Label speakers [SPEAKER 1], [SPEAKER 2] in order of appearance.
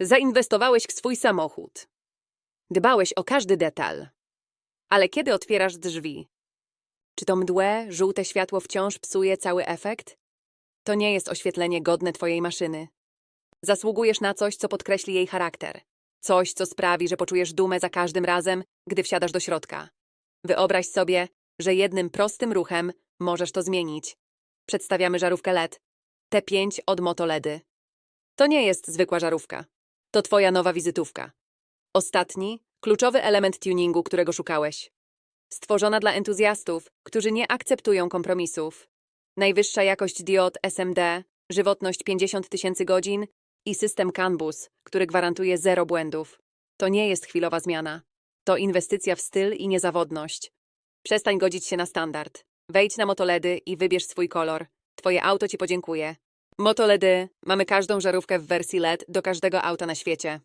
[SPEAKER 1] Zainwestowałeś w swój samochód. Dbałeś o każdy detal. Ale kiedy otwierasz drzwi? Czy to mdłe, żółte światło wciąż psuje cały efekt? To nie jest oświetlenie godne twojej maszyny. Zasługujesz na coś, co podkreśli jej charakter. Coś, co sprawi, że poczujesz dumę za każdym razem, gdy wsiadasz do środka. Wyobraź sobie, że jednym prostym ruchem możesz to zmienić. Przedstawiamy żarówkę LED. T5 od Motoledy. To nie jest zwykła żarówka. To twoja nowa wizytówka. Ostatni, kluczowy element tuningu, którego szukałeś. Stworzona dla entuzjastów, którzy nie akceptują kompromisów. Najwyższa jakość diod SMD, żywotność 50 tysięcy godzin i system CAN-BUS, który gwarantuje zero błędów. To nie jest chwilowa zmiana. To inwestycja w styl i niezawodność. Przestań godzić się na standard. Wejdź na Motoledy i wybierz swój kolor. Twoje auto ci podziękuje. Motoledy, mamy każdą żarówkę w wersji LED do każdego auta na świecie.